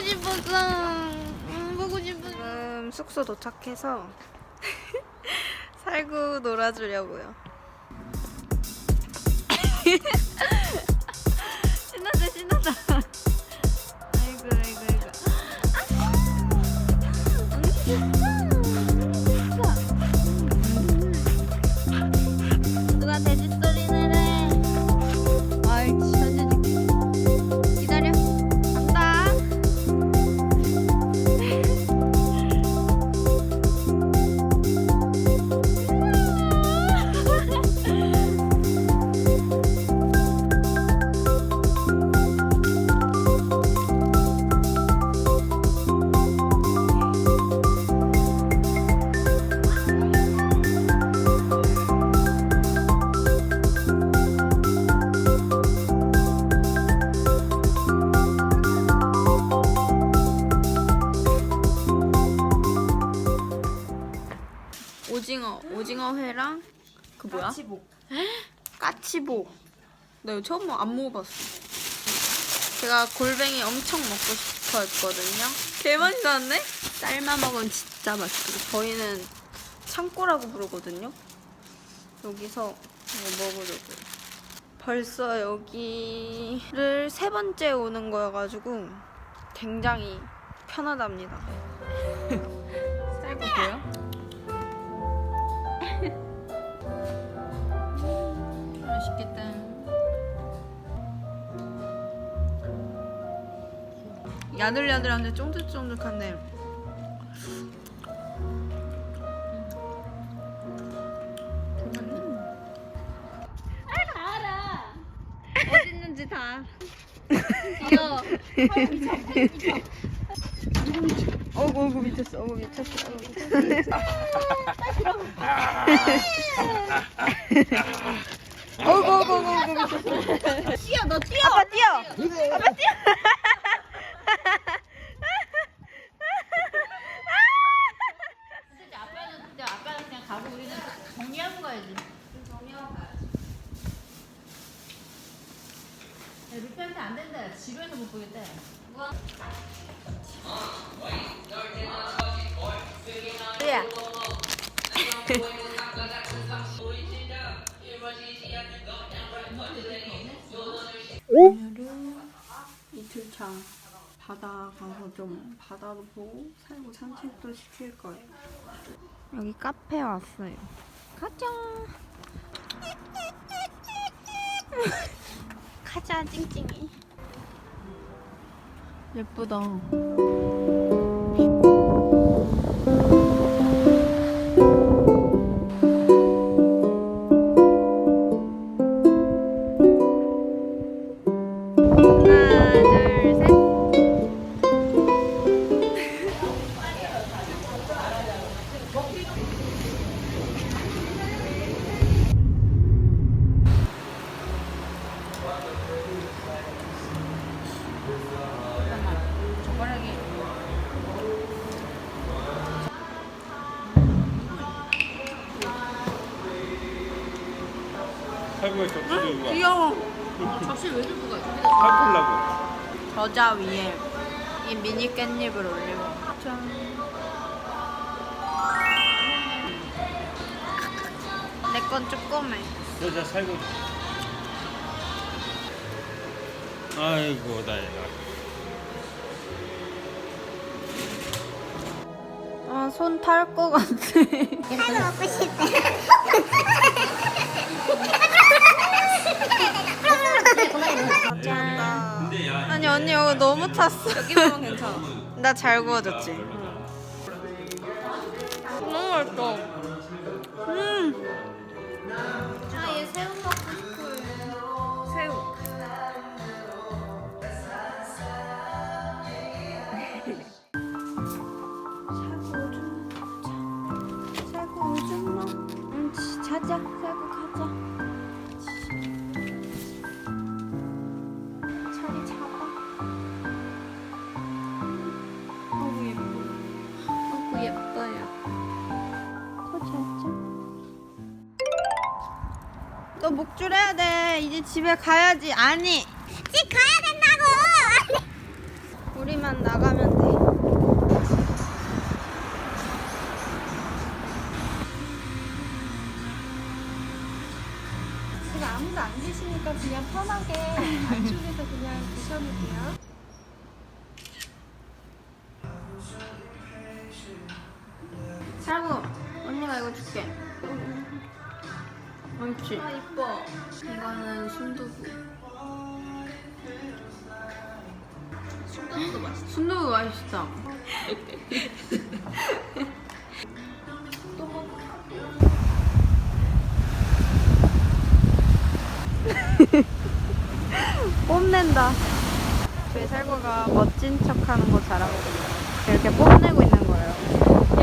싶었어. 음, 보고 싶었어. 지금 숙소 도착해서 살구 놀아주려고요. 신나다 신나다. 아이고 아이고 아이고. 누가 돼지 소리를 해? 아이 그 뭐야? 까치복. 까치복. 나 이거 처음 먹- 안 먹어봤어. 제가 골뱅이 엄청 먹고 싶어 했거든요. 개 많이 나왔네? 삶아 먹으면 진짜 맛있어. 저희는 창고라고 부르거든요. 여기서 이거 먹으려고. 벌써 여기를 세 번째 오는 거여가지고 굉장히 편하답니다. 맛있겠다. 야들야들한데 쫀득쫀득한데. 다. 귀여워. 어구 어구 미쳤어. 어구 미쳤어. 어구 미쳤어. 미쳤어. 뛰어 너 뛰어. 아빠 뛰어. 아빠 뛰어. 아빠는 근데 아빠는 그냥 가고 우리는 정리하고 가야지. 정리하고 가야지. 야, 루피한테 안 된다. 지루해서 못 보겠대. 야. 오늘 2차 바다 가서 좀 바다도 보고 살고 산책도 시킬 거예요. 여기 카페 왔어요. 가자. 가자 찡찡이. 예쁘다. 살구에 접시 들고 가. 귀여워. 접시 왜 들고 가? 살풀라고. 겨자 위에 이 미니 깻잎을 올리고. 짠. 내 건 조그매. 여자 살구. 아이고 나이가. 아, 손 탈 것 같아. 짠. 근데 야. 아니 언니 이거 너무 탔어. 여기 보면 괜찮아. 나 잘 구워졌지. 너무 맛있어. 음. 아얘 새우 먹 목줄 해야 돼. 이제 집에 가야지. 아니. 집 가야 된다고. 우리만 나가면 돼. 지금 아무도 안 계시니까 그냥 편하게 아 이뻐. 이거는 순두부. 순두부도 맛있어. 순두부 맛있어. 또 먹어. 뽐낸다. 저희 살구가 멋진 척 하는 거 잘하거든요. 이렇게 뽐내고 있는 거예요.